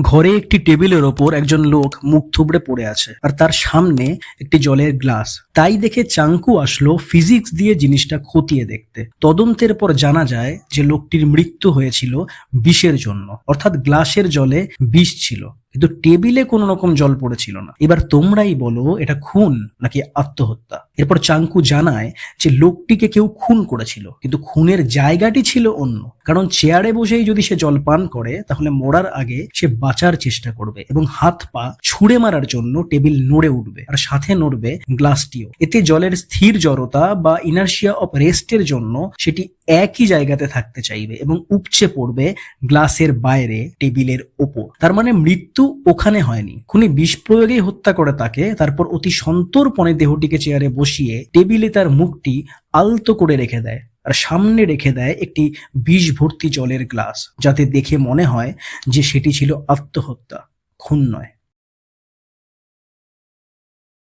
ঘরে একটি টেবিলের ওপর একজন লোক মুখ থুবড়ে পড়ে আছে আর তার সামনে একটি জলের গ্লাস। তাই দেখে চাঙ্কু আসলো ফিজিক্স দিয়ে জিনিসটা খতিয়ে দেখতে। তদন্তের পর জানা যায় যে লোকটির মৃত্যু হয়েছিল বিষের জন্য, অর্থাৎ গ্লাসের জলে বিষ ছিল। কিন্তু টেবিলে কোনো রকম জল পড়েছিল না। এবার তোমরাই বলো, এটা খুন নাকি আত্মহত্যা? এরপর চাঙ্কু জানায় যে লোকটিকে কেউ খুন করেছিল, কিন্তু খুনের জায়গাটি ছিল অন্য। কারণ চেয়ারে বসেই যদি সে জল পান করে, তাহলে মরার আগে সে বাঁচার চেষ্টা করবে এবং হাত পা ছুঁড়ে মারার জন্য টেবিল নড়ে উঠবে আর সাথে নড়বে গ্লাসটিও। এতে জলের স্থির জড়তা বা ইনার্শিয়া অফ রেস্টের জন্য সেটি একই জায়গাতে থাকতে চাইবে এবং উপচে পড়বে গ্লাসের বাইরে টেবিলের ওপর। তার মানে মৃত্যু ওখানে হয়নি। খুনি বিষ প্রয়োগেই হত্যা করে তাকে, তারপর অতি সন্তর্পণে দেহটিকে চেয়ারে বসিয়ে টেবিলে তার মুখটি আলতো করে রেখে দেয় আর সামনে রেখে দেয় একটি বিষ ভর্তি জলের গ্লাস, যাতে দেখে মনে হয় যে সেটি ছিল আত্মহত্যা, খুন নয়।